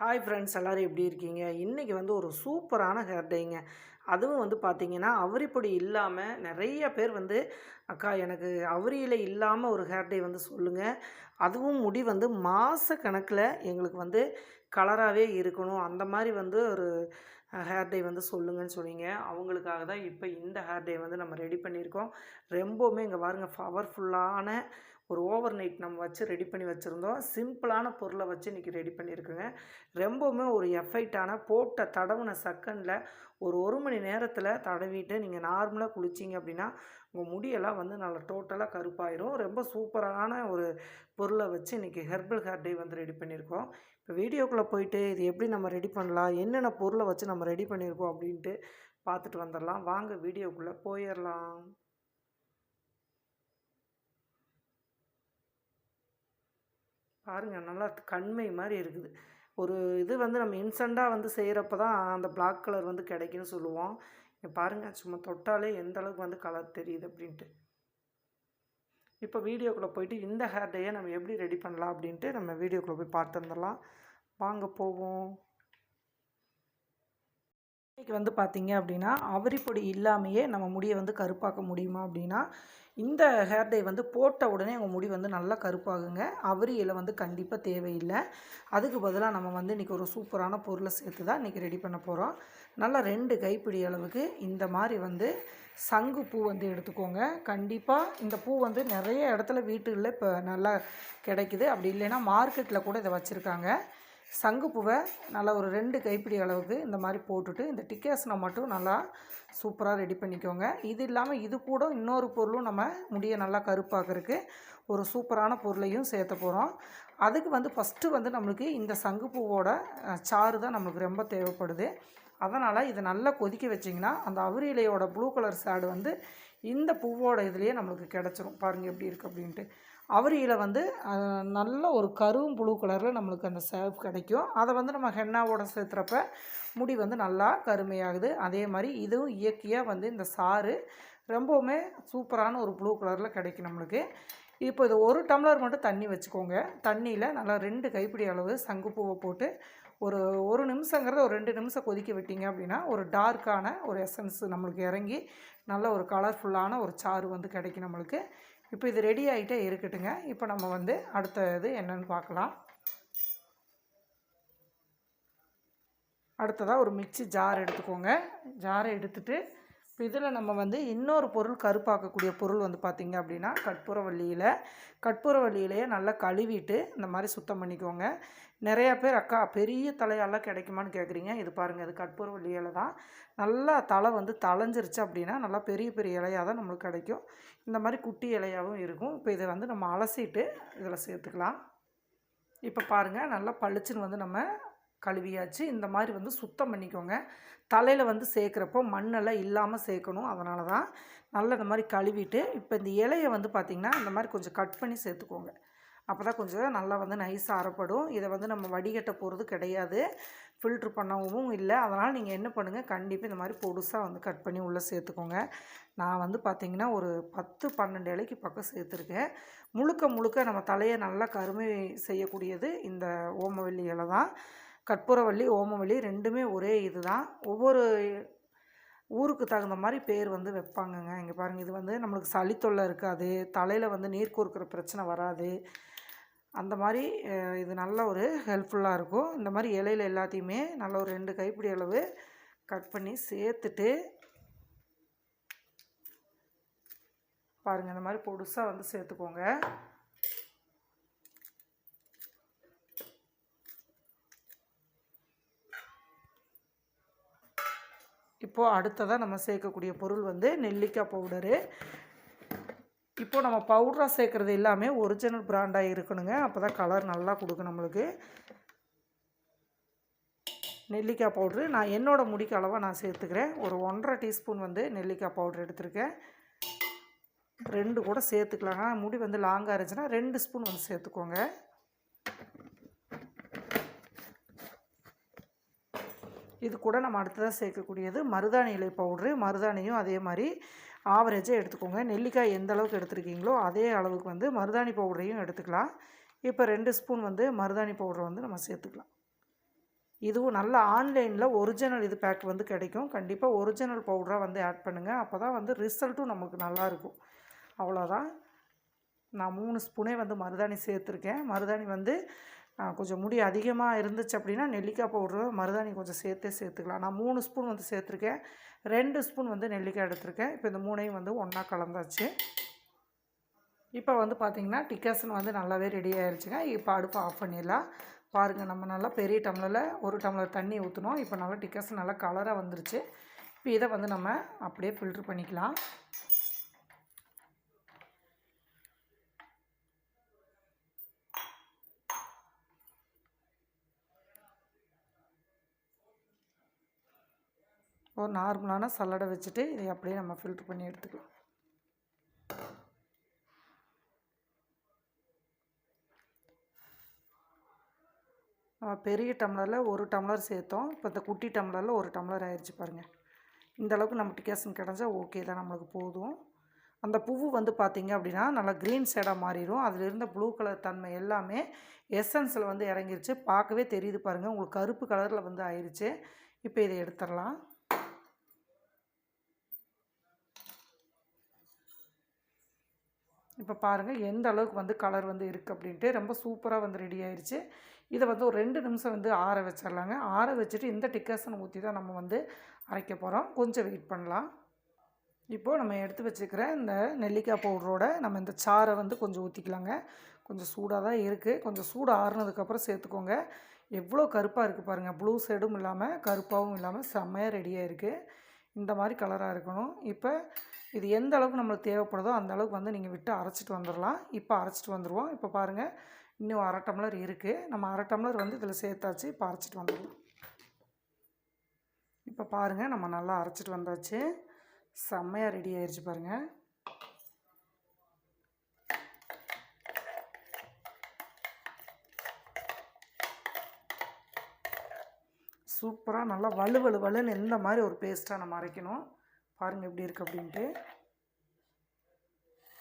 Hi friends எல்லோரும் எப்படி இருக்கீங்க? இன்றைக்கி வந்து ஒரு சூப்பரான ஹேர் டேங்க அதுவும் வந்து பார்த்திங்கன்னா அவரிப்பொடி இல்லாமல் நிறைய பேர் வந்து அக்கா எனக்கு அவரியில் இல்லாமல் ஒரு ஹேர் டே வந்து சொல்லுங்கள் அதுவும் முடி வந்து மாத கணக்கில் எங்களுக்கு வந்து கலராகவே இருக்கணும். அந்த மாதிரி வந்து ஒரு ஹேர் டே வந்து சொல்லுங்கன்னு சொன்னீங்க. அவங்களுக்காக தான் இப்போ இந்த ஹேர் டே வந்து நம்ம ரெடி பண்ணியிருக்கோம். ரொம்பவுமே இங்கே பாருங்கள் பவர்ஃபுல்லான ஒரு ஓவர் நைட் நம்ம வச்சு ரெடி பண்ணி வச்சுருந்தோம். சிம்பிளான பொருளை வச்சு இன்றைக்கி ரெடி பண்ணியிருக்குங்க. ரொம்பவுமே ஒரு எஃபெக்டான போட்ட தடவுன செகண்டில் ஒரு ஒரு மணி நேரத்தில் தடவிட்டு நீங்கள் நார்மலாக குளிச்சிங்க அப்படின்னா உங்கள் முடியெல்லாம் வந்து நல்லா டோட்டலாக கருப்பாயிரும். ரொம்ப சூப்பரான ஒரு பொருளை வச்சு இன்றைக்கி ஹெர்பல் ஹேர் டே வந்து ரெடி பண்ணியிருக்கோம். இப்போ வீடியோக்குள்ளே போயிட்டு இது எப்படி நம்ம ரெடி பண்ணலாம் என்னென்ன பொருளை வச்சு நம்ம ரெடி பண்ணியிருக்கோம் அப்படின்ட்டு பார்த்துட்டு வந்துடலாம். வாங்க வீடியோக்குள்ளே போயிடலாம். பாருங்கள் நல்லா கண்மை மாதிரி இருக்குது. ஒரு இது வந்து நம்ம இன்ஸ்டண்ட்டாக வந்து செய்கிறப்ப தான் அந்த பிளாக் கலர் வந்து கிடைக்குன்னு சொல்லுவோம். இங்கே பாருங்கள் சும்மா தொட்டாலே எந்த அளவுக்கு வந்து கலர் தெரியுது அப்படின்ட்டு. இப்போ வீடியோக்குள்ளே போயிட்டு இந்த ஹேர் டேயை நம்ம எப்படி ரெடி பண்ணலாம் அப்படின்ட்டு நம்ம வீடியோக்குள்ளே போய் பார்த்து வந்துடலாம். வாங்க போவோம். இன்றைக்கி வந்து பார்த்திங்க அப்படின்னா அவரிப்பொடி இல்லாமையே நம்ம முடியை வந்து கருப்பாக்க முடியுமா அப்படின்னா இந்த ஹேர் டை வந்து போட்ட உடனே உங்கள் முடி வந்து நல்லா கருப்பாகுங்க. அவரி இலை வந்து கண்டிப்பாக தேவையில்லை. அதுக்கு பதிலாக நம்ம வந்து இன்றைக்கி ஒரு சூப்பரான பொருளை சேர்த்து தான் இன்றைக்கி ரெடி பண்ண போகிறோம் நல்லா ரெண்டு கைப்பிடி அளவுக்கு இந்த மாதிரி வந்து சங்கு பூ வந்து எடுத்துக்கோங்க. கண்டிப்பாக இந்த பூ வந்து நிறைய இடத்துல வீட்டுகளில் இப்போ நல்லா கிடைக்குது. அப்படி இல்லைன்னா மார்க்கெட்டில் கூட இதை வச்சுருக்காங்க. சங்குப்பூவை நல்லா ஒரு ரெண்டு கைப்பிடி அளவுக்கு இந்த மாதிரி போட்டுட்டு இந்த டிக்கேசனை மட்டும் நல்லா சூப்பராக ரெடி பண்ணிக்கோங்க. இது இல்லாமல் இது கூட இன்னொரு பொருளும் நம்ம முடியை நல்லா கருப்பாக்கிறதுக்கு ஒரு சூப்பரான பொருளையும் சேர்த்த போகிறோம் அதுக்கு வந்து ஃபஸ்ட்டு வந்து நம்மளுக்கு இந்த சங்குப்பூவோட சாறு தான் நம்மளுக்கு ரொம்ப தேவைப்படுது. அதனால் இதை நல்லா கொதிக்க வச்சிங்கன்னா அந்த அவரிலையோட ப்ளூ கலர் சாடு வந்து இந்த பூவோட இதுலேயே நம்மளுக்கு கிடச்சிரும். பாருங்கள் எப்படி இருக்குது அப்படின்ட்டு. அவரியில் வந்து நல்ல ஒரு கரும் ப்ளூ கலரில் நம்மளுக்கு அந்த சேவ் கிடைக்கும். அதை வந்து நம்ம ஹென்னாவோட சேர்த்துறப்ப முடி வந்து நல்லா கருமையாகுது. அதே மாதிரி இதுவும் இயற்கையாக வந்து இந்த சாறு ரொம்பவுமே சூப்பரான ஒரு ப்ளூ கலரில் கிடைக்கும் நம்மளுக்கு. இப்போ இது ஒரு டம்ளர் மட்டும் தண்ணி வச்சுக்கோங்க. தண்ணியில் நல்லா ரெண்டு கைப்பிடி அளவு சங்குப்பூவை போட்டு ஒரு ஒரு நிமிஷங்கிறத ஒரு ரெண்டு நிமிஷம் கொதிக்க விட்டீங்க அப்படின்னா ஒரு டார்க்கான ஒரு எசன்ஸ் நம்மளுக்கு இறங்கி நல்ல ஒரு கலர்ஃபுல்லான ஒரு சாறு வந்து கிடைக்கும் நம்மளுக்கு. இப்போ இது ரெடி ஆகிட்டே இருக்கட்டுங்க. இப்போ நம்ம வந்து அடுத்த இது என்னென்னு பார்க்கலாம். அடுத்ததாக ஒரு மிக்சி ஜார் எடுத்துக்கோங்க. ஜாரை எடுத்துகிட்டு இப்போ இதில் நம்ம வந்து இன்னொரு பொருள் கருப்பாக்கக்கூடிய பொருள் வந்து பார்த்திங்க அப்படின்னா கற்பூரவள்ளியில். கற்பூரவல்லியிலையே நல்லா கழுவிட்டு இந்த மாதிரி சுத்தம் பண்ணிக்கோங்க. நிறையா பேர் அக்கா பெரிய தலையெல்லாம் கிடைக்குமான்னு கேட்குறீங்க இது பாருங்கள் இது கற்பூரவல்லி இலை தான். நல்லா தலை வந்து தலைஞ்சிருச்சு அப்படின்னா நல்லா பெரிய பெரிய இலையாக தான் நம்மளுக்கு கிடைக்கும். இந்த மாதிரி குட்டி இலையாகவும் இருக்கும். இப்போ இதை வந்து நம்ம அலசிட்டு இதில் சேர்த்துக்கலாம். இப்போ பாருங்கள் நல்லா பளிச்சுன்னு வந்து நம்ம கழுவியாச்சு. இந்த மாதிரி வந்து சுத்தம் பண்ணிக்கோங்க. தலையில் வந்து சேர்க்குறப்போ மண்ணெல்லாம் இல்லாமல் சேர்க்கணும். அதனால தான் நல்லா இந்த மாதிரி கழுவிட்டு இப்போ இந்த இலையை வந்து பார்த்திங்கன்னா இந்த மாதிரி கொஞ்சம் கட் பண்ணி சேர்த்துக்கோங்க. அப்போ தான் கொஞ்சம் நல்லா வந்து நைஸாக அறப்படும் இதை வந்து நம்ம வடிகட்ட போகிறது கிடையாது. ஃபில்ட்ரு பண்ணவும் இல்லை. அதனால் நீங்கள் என்ன பண்ணுங்கள் கண்டிப்பாக இந்த மாதிரி பொடுசாக வந்து கட் பண்ணி உள்ளே சேர்த்துக்கோங்க. நான் வந்து பார்த்திங்கன்னா ஒரு பத்து பன்னெண்டு இலைக்கு பக்கம் சேர்த்துருக்கேன். முழுக்க முழுக்க நம்ம தலையை நல்லா கருமை செய்யக்கூடியது இந்த ஓமவெல்லி இலை தான். கற்பூரவள்ளி ஓமவள்ளி ரெண்டுமே ஒரே இது தான் ஒவ்வொரு ஊருக்கு தகுந்த மாதிரி பேர் வந்து வைப்பாங்கங்க. இங்கே பாருங்கள் இது வந்து நம்மளுக்கு சளி தொல்லை இருக்காது தலையில் வந்து நீர் கோர்க்கிற பிரச்சனை வராது. அந்த மாதிரி இது நல்ல ஒரு ஹெல்ப்ஃபுல்லாக இருக்கும். இந்த மாதிரி இலையில எல்லாத்தையுமே நல்ல ஒரு ரெண்டு கைப்பிடி அளவு கட் பண்ணி சேர்த்துட்டு பாருங்கள் இந்த மாதிரி பொடுசாக வந்து சேர்த்துக்கோங்க. இப்போது அடுத்ததாக நம்ம சேர்க்கக்கூடிய பொருள் வந்து நெல்லிக்காய் பவுடரு. இப்போது நம்ம பவுடராக சேர்க்குறது எல்லாமே ஒரிஜினல் பிராண்டாக இருக்கணுங்க. அப்போ தான் கலர் நல்லா கொடுக்கும் நம்மளுக்கு. நெல்லிக்காய் பவுட்ரு. நான் என்னோடய முடிக்கு அளவாக நான் சேர்த்துக்கிறேன். ஒரு ஒன்றரை டீஸ்பூன் வந்து நெல்லிக்காய் பவுட்ரு எடுத்திருக்கேன். ரெண்டு கூட சேர்த்துக்கலாங்க முடி வந்து லாங்காக இருந்துச்சுன்னா ரெண்டு ஸ்பூன் வந்து சேர்த்துக்கோங்க. இது கூட நம்ம அடுத்ததாக சேர்க்கக்கூடியது மருதாணி இலை பவுட்ரு மருதாணியும் அதே மாதிரி ஆவரேஜாக எடுத்துக்கோங்க. நெல்லிக்காய் எந்த அளவுக்கு எடுத்துருக்கீங்களோ அதே அளவுக்கு வந்து மருதாணி பவுடரையும் எடுத்துக்கலாம். இப்போ ரெண்டு ஸ்பூன் வந்து மருதாணி பவுடரை வந்து நம்ம சேர்த்துக்கலாம். இதுவும் நல்ல ஆன்லைனில் ஒரிஜினல் இது பேக் வந்து கிடைக்கும். கண்டிப்பாக ஒரிஜினல் பவுடராக வந்து ஆட் பண்ணுங்கள் அப்போ தான் வந்து ரிசல்ட்டும் நமக்கு நல்லாயிருக்கும் அவ்வளோதான் நான் மூணு ஸ்பூனே வந்து மருதாணி சேர்த்துருக்கேன். மருதாணி வந்து கொஞ்சம் முடி அதிகமாக இருந்துச்சு அப்படின்னா நெல்லிக்காய் பவுட்ரு மருதாணி கொஞ்சம் சேர்த்தே சேர்த்துக்கலாம். நான் மூணு ஸ்பூன் வந்து சேர்த்துருக்கேன். ரெண்டு ஸ்பூன் வந்து நெல்லிக்காய் எடுத்திருக்கேன். இப்போ இந்த மூணையும் வந்து ஒன்றா கலந்தாச்சு. இப்போ வந்து பார்த்திங்கன்னா டிக்காசன் வந்து நல்லாவே ரெடி ஆயிடுச்சுங்க இப்போ அடுப்பை ஆஃப் பண்ணிடலாம். பாருங்கள் நம்ம நல்லா பெரிய டம்ளரில் ஒரு டம்ளர் தண்ணி ஊற்றணும் இப்போ நல்லா டிக்காசன் நல்லா கலராக வந்துருச்சு. இப்போ இதை வந்து நம்ம அப்படியே ஃபில்ட்ரு பண்ணிக்கலாம். ஒரு நார்மலான சல்லடை வச்சுட்டு இதை அப்படியே நம்ம ஃபில்ட்ரு பண்ணி எடுத்துக்கலாம். நம்ம பெரிய டம்ளரில் ஒரு டம்ளர் சேர்த்தோம். இப்போ இந்த குட்டி டம்ளரில் ஒரு டம்ளர் ஆயிடுச்சு பாருங்கள் இந்தளவுக்கு நம்ம டிக்கேஷன் கிடச்சா ஓகே தான் நம்மளுக்கு போதும். அந்த பூவு வந்து பார்த்திங்க அப்படின்னா நல்லா க்ரீன் ஷேடாக மாறிடும் அதில் இருந்த ப்ளூ கலர் தன்மை எல்லாமே எசன்ஸில் வந்து இறங்கிருச்சு. பார்க்கவே தெரியுது பாருங்கள் உங்களுக்கு கருப்பு கலரில் வந்து ஆயிடுச்சு இப்போ இதை எடுத்துடலாம். இப்போ பாருங்கள் எந்த அளவுக்கு வந்து கலர் வந்து இருக்குது அப்படின்ட்டு ரொம்ப சூப்பராக வந்து ரெடி ஆயிடுச்சு இதை வந்து ஒரு ரெண்டு நிமிஷம் வந்து ஆற வச்சிடலாங்க. ஆற வச்சுட்டு இந்த டிக்கர்சன் ஊற்றி தான் நம்ம வந்து அரைக்க போகிறோம் கொஞ்சம் வெயிட் பண்ணலாம். இப்போது நம்ம எடுத்து வச்சுக்கிற இந்த நெல்லிக்காய் பவுடரோட நம்ம இந்த சாரை வந்து கொஞ்சம் ஊற்றிக்கலாங்க கொஞ்சம் சூடாக தான் இருக்குது கொஞ்சம் சூடு ஆறுனதுக்கப்புறம் சேர்த்துக்கோங்க. எவ்வளோ கருப்பாக இருக்குது பாருங்கள் ப்ளூ சைடும் இல்லாமல் கருப்பாகவும் இல்லாமல் செம்மையாக ரெடியாக இருக்குது இந்த மாதிரி கலராக இருக்கணும். இப்போ இது எந்த அளவுக்கு நம்மளுக்கு தேவைப்படுதோ அந்த அளவுக்கு வந்து நீங்கள் விட்டு அரைச்சிட்டு வந்துடலாம் இப்போ அரைச்சிட்டு வந்துடுவோம் இப்போ பாருங்கள் இன்னும் அரை டம்ளர் இருக்குது நம்ம அரை டம்ளர் வந்து இதில் சேர்த்தாச்சு. இப்போ அரைச்சிட்டு வந்துடலாம் இப்போ பாருங்கள் நம்ம நல்லா அரைச்சிட்டு வந்தாச்சு. செம்மையாக ரெடி ஆயிடுச்சு பாருங்கள் சூப்பராக நல்லா வலு வலு வலுன்னு இந்த மாதிரி ஒரு பேஸ்ட்டாக நம்ம அரைக்கணும். பாருங்கள் எப்படி இருக்குது அப்படின்ட்டு.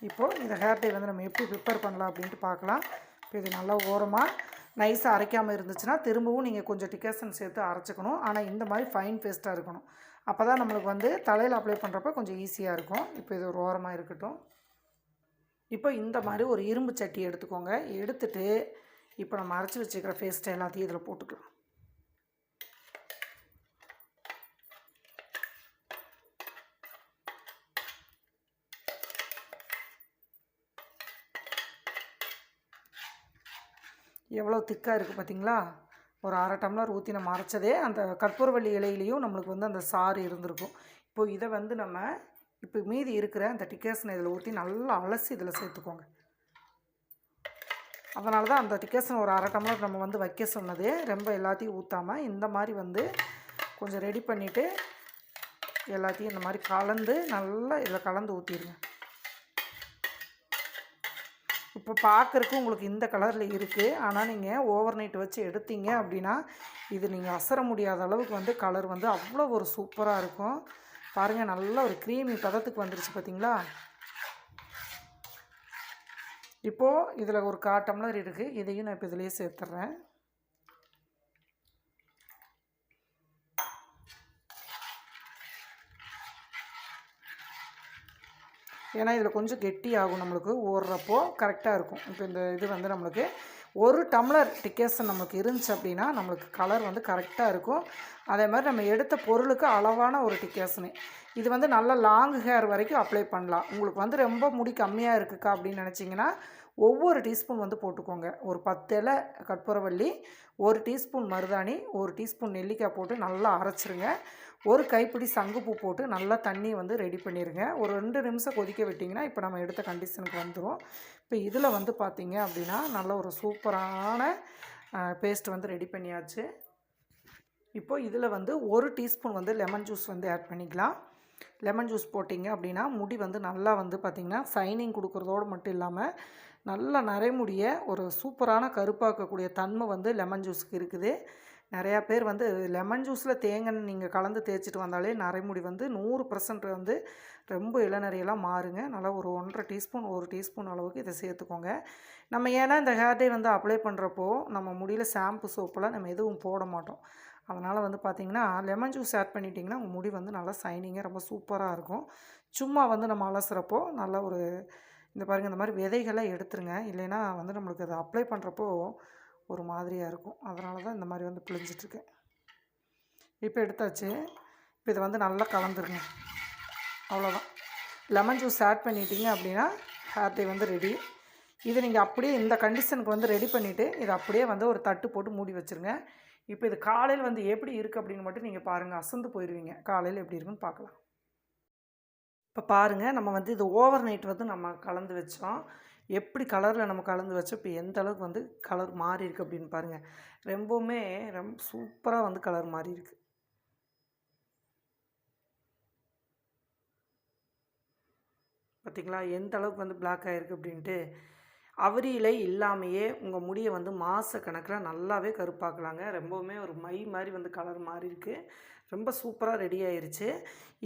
இப்போது இந்த ஹேர் டை வந்து நம்ம எப்படி ப்ரிப்பேர் பண்ணலாம் அப்படின்ட்டு பார்க்கலாம். இப்போ இது நல்லா ஓரமாக நைஸாக அரைக்காமல் இருந்துச்சுன்னா திரும்பவும் நீங்கள் கொஞ்சம் டிகேசன் சேர்த்து அரைச்சிக்கணும். ஆனால் இந்த மாதிரி ஃபைன் பேஸ்ட்டாக இருக்கணும். அப்போ தான் நம்மளுக்கு வந்து தலையில் அப்ளை பண்ணுறப்ப கொஞ்சம் ஈஸியாக இருக்கும். இப்போ இது ஒரு ஓரமாக இருக்கட்டும். இப்போ இந்த மாதிரி ஒரு இரும்பு சட்டி எடுத்துக்கோங்க. எடுத்துகிட்டு இப்போ நம்ம அரைச்சி வச்சுக்கிற பேஸ்ட்டை எல்லாத்தையும் இதில் போட்டுக்கலாம். எவ்வளோ திக்காக இருக்குது பார்த்தீங்களா ஒரு அரை டம்ளர் ஊற்றி நம்ம அரைச்சதே அந்த கற்பூரவள்ளி இலையிலையும் நம்மளுக்கு வந்து அந்த சாறு இருந்திருக்கும். இப்போது இதை வந்து நம்ம இப்போ மீதி இருக்கிற அந்த டிக்கேசனை இதில் ஊற்றி நல்லா அலசி இதில் சேர்த்துக்கோங்க. அதனால தான் அந்த டிக்கேசன் ஒரு அரை டம்ளர் நம்ம வந்து வைக்க சொன்னது ரொம்ப எல்லாத்தையும் ஊற்றாமல் இந்த மாதிரி வந்து கொஞ்சம் ரெடி பண்ணிவிட்டு எல்லாத்தையும் இந்த மாதிரி கலந்து நல்லா இதில் கலந்து ஊற்றிடுங்க இப்போ பார்க்குறக்கு உங்களுக்கு இந்த கலரில் இருக்குது ஆனால் நீங்கள் ஓவர் நைட் வச்சு எடுத்தீங்க அப்படின்னா இது நீங்கள் அசர முடியாத அளவுக்கு வந்து கலர் வந்து அவ்வளோ ஒரு சூப்பராக இருக்கும். பாருங்கள் நல்ல ஒரு க்ரீமி பதத்துக்கு வந்துருச்சு பார்த்தீங்களா இப்போது இதில் ஒரு கா டம்ளர் இருக்குது இதையும் நான் இப்போ இதிலேயே சேர்த்துட்றேன் ஏன்னா இதில் கொஞ்சம் கெட்டி ஆகும் நம்மளுக்கு. ஓடுறப்போ கரெக்டாக இருக்கும். இப்போ இந்த இது வந்து நம்மளுக்கு ஒரு டம்ளர் டிக்கேசன் நம்மளுக்கு இருந்துச்சு அப்படின்னா நம்மளுக்கு கலர் வந்து கரெக்டாக இருக்கும். அதே மாதிரி நம்ம எடுத்த பொருளுக்கு அளவான ஒரு டிக்கேசனு இது வந்து நல்ல லாங் ஹேர் வரைக்கும் அப்ளை பண்ணலாம். உங்களுக்கு வந்து ரொம்ப முடி கம்மியாக இருக்குக்கா அப்படின்னு நினச்சிங்கன்னா ஒவ்வொரு டீஸ்பூன் வந்து போட்டுக்கோங்க. ஒரு பத்து இலை கற்பூரவள்ளி ஒரு டீஸ்பூன் மருதாணி ஒரு டீஸ்பூன் நெல்லிக்காய் போட்டு நல்லா அரைச்சிருங்க. ஒரு கைப்பிடி சங்குப்பூ போட்டு நல்லா தண்ணி வந்து ரெடி பண்ணிடுங்க ஒரு ரெண்டு நிமிஷம் கொதிக்க விட்டிங்கன்னா இப்போ நம்ம எடுத்த கண்டிஷனுக்கு வந்துடும் இப்போ இதில் வந்து பார்த்திங்க அப்படின்னா நல்ல ஒரு சூப்பரான பேஸ்ட் வந்து ரெடி பண்ணியாச்சு. இப்போது இதில் வந்து ஒரு டீஸ்பூன் வந்து லெமன் ஜூஸ் வந்து ஆட் பண்ணிக்கலாம். லெமன் ஜூஸ் போட்டிங்க அப்படின்னா முடி வந்து நல்லா வந்து பார்த்திங்கன்னா சைனிங் கொடுக்குறதோடு மட்டும் இல்லாமல் நல்ல நரைமுடிய ஒரு சூப்பரான கருப்பாக்கக்கூடிய தன்மை வந்து லெமன் ஜூஸுக்கு இருக்குது. நிறையா பேர் வந்து லெமன் ஜூஸில் தேங்காய் நீங்கள் கலந்து தேய்ச்சிட்டு வந்தாலே நரைமுடி வந்து நூறு பர்சன்ட் வந்து ரொம்ப இளநறையெல்லாம் மாறுங்க. நல்லா ஒரு ஒன்றரை டீஸ்பூன் ஒரு டீஸ்பூன் அளவுக்கு இதை சேர்த்துக்கோங்க. நம்ம ஏன்னா இந்த ஹேர் டே வந்து அப்ளை பண்ணுறப்போ நம்ம முடியில் ஷாம்பு சோப்பெல்லாம் நம்ம எதுவும் போட மாட்டோம். அதனால் வந்து பார்த்திங்கன்னா லெமன் ஜூஸ் ஆட் பண்ணிட்டிங்கன்னா உங்கள் முடி வந்து நல்லா சைனிங்காக ரொம்ப சூப்பராக இருக்கும். சும்மா வந்து நம்ம அலசுகிறப்போ நல்ல ஒரு இந்த பாருங்கள் இந்த மாதிரி விதைகளை எடுத்துருங்க. இல்லைன்னா வந்து நம்மளுக்கு அதை அப்ளை பண்ணுறப்போ ஒரு மாதிரியாக இருக்கும். அதனால தான் இந்த மாதிரி வந்து பிழிஞ்சிட்ருக்கேன். இப்போ எடுத்தாச்சு. இப்போ இதை வந்து நல்லா கலந்துருங்க. அவ்வளோதான். லெமன் ஜூஸ் ஆட் பண்ணிட்டீங்க அப்படின்னா ஹேர் டே வந்து ரெடி இதை நீங்கள் அப்படியே இந்த கண்டிஷனுக்கு வந்து ரெடி பண்ணிவிட்டு இதை அப்படியே வந்து ஒரு தட்டு போட்டு மூடி வச்சுருங்க. இப்போ இது காலையில் வந்து எப்படி இருக்குது அப்படின்னு மட்டும் நீங்கள் பாருங்கள் அசந்து போயிடுவீங்க காலையில் எப்படி இருக்குன்னு பார்க்கலாம். இப்போ பாருங்கள் நம்ம வந்து இது ஓவர் நைட் வந்து நம்ம கலந்து வச்சோம். எப்படி கலரில் நம்ம கலந்து வச்சோம் இப்போ எந்த அளவுக்கு வந்து கலர் மாறி இருக்குது அப்படின்னு பாருங்கள் ரொம்பவுமே ரொம்ப சூப்பராக வந்து கலர் மாறி இருக்குது பார்த்திங்களா எந்த அளவுக்கு வந்து பிளாக் ஆகிருக்கு அப்படின்ட்டு. அவரியிலை இல்லாமையே உங்கள் முடியை வந்து மாத கணக்கில் நல்லாவே கருப்பாக்கலாங்க. ரொம்பவுமே ஒரு மை மாதிரி வந்து கலர் மாறி இருக்குது ரொம்ப சூப்பராக ரெடி ஆயிருச்சு.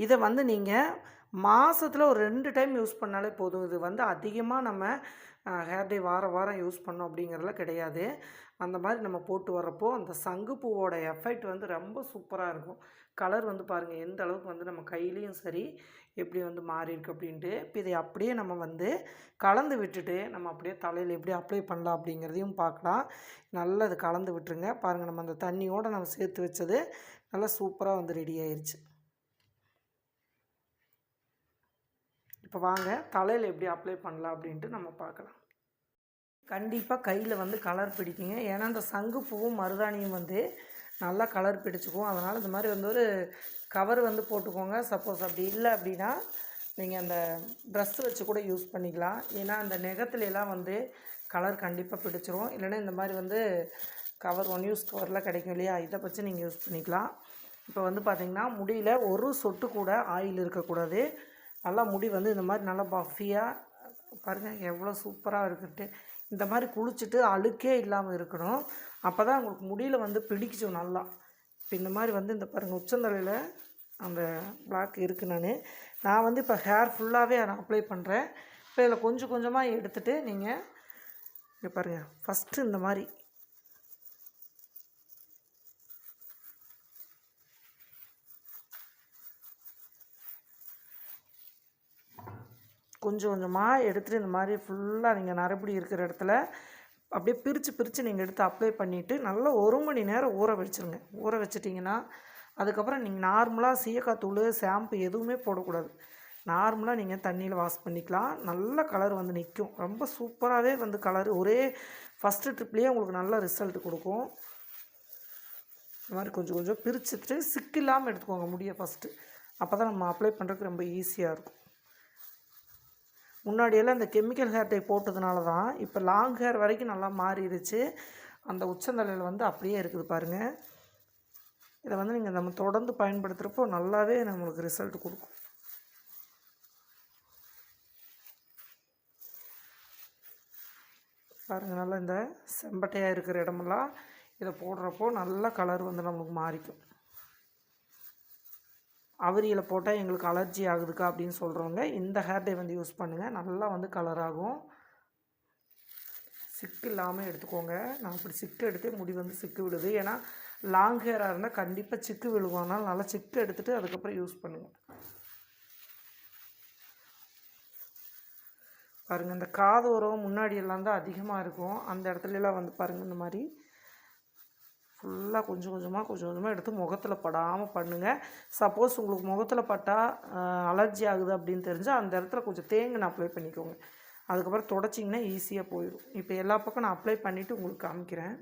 இதை வந்து நீங்கள் மாதத்தில் ஒரு ரெண்டு டைம் யூஸ் பண்ணாலே போதும். இது வந்து அதிகமாக நம்ம ஹேர் டே வாரம் வாரம் யூஸ் பண்ணோம் அப்படிங்கிறதுல கிடையாது. அந்த மாதிரி நம்ம போட்டு வர்றப்போ அந்த சங்குப்பூவோட எஃபெக்ட் வந்து ரொம்ப சூப்பராக இருக்கும். கலர் வந்து பாருங்கள் எந்த அளவுக்கு வந்து நம்ம கையிலையும் சரி எப்படி வந்து மாறி இருக்கு அப்படின்ட்டு. இப்போ இதை அப்படியே நம்ம வந்து கலந்து விட்டுட்டு நம்ம அப்படியே தலையில் எப்படி அப்ளை பண்ணலாம் அப்படிங்கிறதையும் பார்க்கலாம். நல்லா இது கலந்து விட்டுருங்க. பாருங்கள் நம்ம அந்த தண்ணியோடு நம்ம சேர்த்து வச்சது நல்லா சூப்பராக வந்து ரெடி ஆயிடுச்சு இப்போ வாங்க தலையில் எப்படி அப்ளை பண்ணலாம் அப்படின்ட்டு நம்ம பார்க்கலாம். கண்டிப்பாக கையில் வந்து கலர் பிடிக்குங்க. ஏன்னா இந்த சங்குப்பூவும் மருதாணியும் வந்து நல்லா கலர் பிடிச்சிக்கும். அதனால் இந்த மாதிரி வந்து ஒரு கவர் வந்து போட்டுக்கோங்க. சப்போஸ் அப்படி இல்லை அப்படின்னா நீங்கள் அந்த ப்ரஷ் வச்சு கூட யூஸ் பண்ணிக்கலாம். ஏன்னா அந்த நெகத்துலலாம் வந்து கலர் கண்டிப்பாக பிடிச்சிரும். இல்லைன்னா இந்த மாதிரி வந்து கவர் ஒன் யூஸ் கவர்லாம் கிடைக்கும் இல்லையா? இதை வச்சு நீங்கள் யூஸ் பண்ணிக்கலாம். இப்போ வந்து பார்த்திங்கன்னா முடியல ஒரு சொட்டு கூட ஆயில் இருக்கக்கூடாது. நல்லா முடி வந்து இந்த மாதிரி நல்லா பஃபியாக பாருங்கள் எவ்வளோ சூப்பராக இருக்குன்ட்டு. இந்த மாதிரி குளிச்சுட்டு அழுக்கே இல்லாமல் இருக்கணும். அப்போ தான் உங்களுக்கு முடியில் வந்து பிடிக்கும் நல்லா. இப்போ இந்த மாதிரி வந்து இந்த பாருங்கள் உச்சந்தலையில் அந்த பிளாக் இருக்குது நான். நான் வந்து இப்போ ஹேர் ஃபுல்லாகவே நான் அப்ளை பண்ணுறேன் இப்போ இதில் கொஞ்சம் கொஞ்சமாக எடுத்துகிட்டு நீங்கள் இங்கே பாருங்கள் ஃபஸ்ட்டு இந்த மாதிரி கொஞ்சம் கொஞ்சமாக எடுத்துகிட்டு இந்த மாதிரி ஃபுல்லாக நீங்கள் நரபடி இருக்கிற இடத்துல அப்படியே பிரித்து பிரித்து நீங்கள் எடுத்து அப்ளை பண்ணிவிட்டு நல்லா ஒரு மணி நேரம் ஊற வச்சுருங்க. ஊற வச்சிட்டிங்கன்னா அதுக்கப்புறம் நீங்கள் நார்மலாக சீயக்காய் தூள் ஷாம்பு எதுவுமே போடக்கூடாது. நார்மலாக நீங்கள் தண்ணியில் வாஷ் பண்ணிக்கலாம். நல்ல கலர் வந்து நிற்கும் ரொம்ப சூப்பராகவே வந்து கலர் ஒரே ஃபஸ்ட்டு ட்ரிப்லேயே உங்களுக்கு நல்ல ரிசல்ட் கொடுக்கும். இந்த மாதிரி கொஞ்சம் கொஞ்சம் பிரிச்சுட்டு சிக்கு இல்லாமல் எடுத்துக்கோங்க முடிய ஃபஸ்ட்டு அப்போ தான் நம்ம அப்ளை பண்ணுறதுக்கு ரொம்ப ஈஸியாக இருக்கும். முன்னாடியெல்லாம் இந்த கெமிக்கல் ஹேர் டை போட்டதுனால தான் இப்போ லாங் ஹேர் வரைக்கும் நல்லா மாறிடுச்சு. அந்த உச்சந்தலையில் வந்து அப்படியே இருக்குது பாருங்கள் இதை வந்து நீங்கள் நம்ம தொடர்ந்து பயன்படுத்துகிறப்போ நல்லாவே நம்மளுக்கு ரிசல்ட் கொடுக்கும். பாருங்கள் நல்லா இந்த செம்பட்டையாக இருக்கிற இடமெல்லாம் இதை போடுறப்போ நல்லா கலர் வந்து நம்மளுக்கு மாறிக்கும். அவரியில் போட்டால் எங்களுக்கு அலர்ஜி ஆகுதுக்கா அப்படின்னு சொல்கிறவங்க இந்த ஹேர் டே வந்து யூஸ் பண்ணுங்கள் நல்லா வந்து கலர் ஆகும். சிக்கு இல்லாமல் எடுத்துக்கோங்க. நான் அப்படி சிக்கு எடுத்து முடி வந்து சிக்கு விடுது. ஏன்னா லாங் ஹேராக இருந்தால் கண்டிப்பாக சிக்கு விழுகும். அதனால் நல்லா சிக்கு எடுத்துகிட்டு அதுக்கப்புறம் யூஸ் பண்ணுங்கள் பாருங்கள் இந்த காதோரம் முன்னாடி எல்லாம் தான் அதிகமாக இருக்கும். அந்த இடத்துலலாம் வந்து பாருங்கள் இந்த மாதிரி ஃபுல்லாக கொஞ்சம் கொஞ்சமாக கொஞ்சம் கொஞ்சமாக எடுத்து முகத்தில் படாமல் பண்ணுங்கள் சப்போஸ் உங்களுக்கு முகத்தில் பட்டால் அலர்ஜி ஆகுது அப்படின்னு தெரிஞ்சால் அந்த இடத்துல கொஞ்சம் தேங்காய் அப்ளை பண்ணிக்கோங்க. அதுக்கப்புறம் தொடச்சிங்கன்னா ஈஸியாக போயிடும். இப்போ எல்லா பக்கம் நான் அப்ளை பண்ணிவிட்டு உங்களுக்கு காமிக்கிறேன்.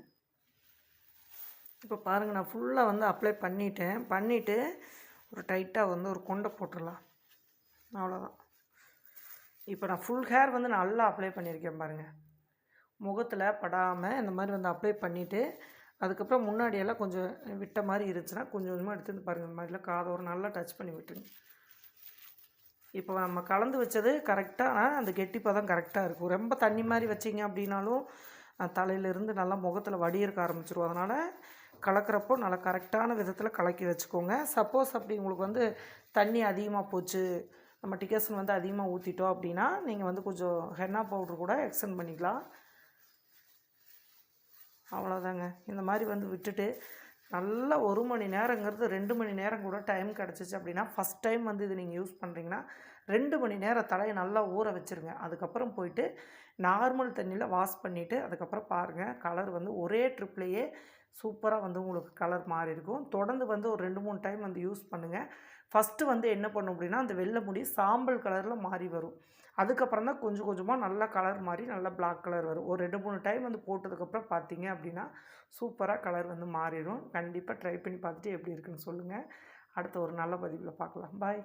இப்போ பாருங்கள் நான் ஃபுல்லாக வந்து அப்ளை பண்ணிட்டேன். பண்ணிவிட்டு ஒரு டைட்டாக வந்து ஒரு கொண்டை போட்டுடலாம். அவ்வளோதான் இப்போ நான் ஃபுல் ஹேர் வந்து நல்லா அப்ளை பண்ணியிருக்கேன் பாருங்கள் முகத்தில் படாமல் இந்த மாதிரி வந்து அப்ளை பண்ணிவிட்டு அதுக்கப்புறம் முன்னாடியெல்லாம் கொஞ்சம் விட்ட மாதிரி இருந்துச்சுன்னா கொஞ்சம் கொஞ்சமாக எடுத்து பாருங்கள் இந்த மாதிரிலாம் காதோரம் நல்லா டச் பண்ணி விட்டுருங்க. இப்போ நம்ம கலந்து வச்சது கரெக்டாக அந்த கெட்டிப்பாக தான் கரெக்டாக இருக்கும். ரொம்ப தண்ணி மாதிரி வச்சிங்க அப்படின்னாலும் தலையிலேருந்து நல்லா முகத்தில் வடியிருக்க ஆரம்பிச்சிரும். அதனால் கலக்கிறப்போ நல்லா கரெக்டான விதத்தில் கலக்கி வச்சுக்கோங்க. சப்போஸ் அப்படி உங்களுக்கு வந்து தண்ணி அதிகமாக போச்சு நம்ம டிகேஷன் வந்து அதிகமாக ஊற்றிட்டோம் அப்படின்னா நீங்கள் வந்து கொஞ்சம் ஹென்னா பவுட்ரு கூட எக்ஸ்டெண்ட் பண்ணிக்கலாம். அவ்வளோதாங்க. இந்த மாதிரி வந்து விட்டுட்டு நல்லா ஒரு மணி நேரங்கிறது ரெண்டு மணி நேரம் கூட டைம் கிடச்சிச்சு அப்படின்னா ஃபஸ்ட் டைம் வந்து இது நீங்கள் யூஸ் பண்ணுறீங்கன்னா ரெண்டு மணி நேரம் தலையை நல்லா ஊற வச்சுருங்க. அதுக்கப்புறம் போயிட்டு நார்மல் தண்ணியில் வாஷ் பண்ணிவிட்டு அதுக்கப்புறம் பாருங்கள் கலர் வந்து ஒரே ட்ரிப்லேயே சூப்பராக வந்து உங்களுக்கு கலர் மாறி இருக்கும் தொடர்ந்து வந்து ஒரு ரெண்டு மூணு டைம் வந்து யூஸ் பண்ணுங்கள் ஃபஸ்ட்டு வந்து என்ன பண்ணும் அப்படின்னா அந்த வெள்ளை முடி சாம்பல் கலரில் மாறி வரும். அதுக்கப்புறம் தான் கொஞ்சம் கொஞ்சமாக நல்லா கலர் மாறி நல்லா பிளாக் கலர் வரும். ஒரு ரெண்டு மூணு டைம் வந்து போட்டதுக்கப்புறம் பார்த்தீங்க அப்படின்னா சூப்பராக கலர் வந்து மாறிடும். கண்டிப்பாக ட்ரை பண்ணி பார்த்துட்டு எப்படி இருக்குன்னு சொல்லுங்கள் அடுத்த ஒரு நல்ல பதிவில் பார்க்கலாம். பாய்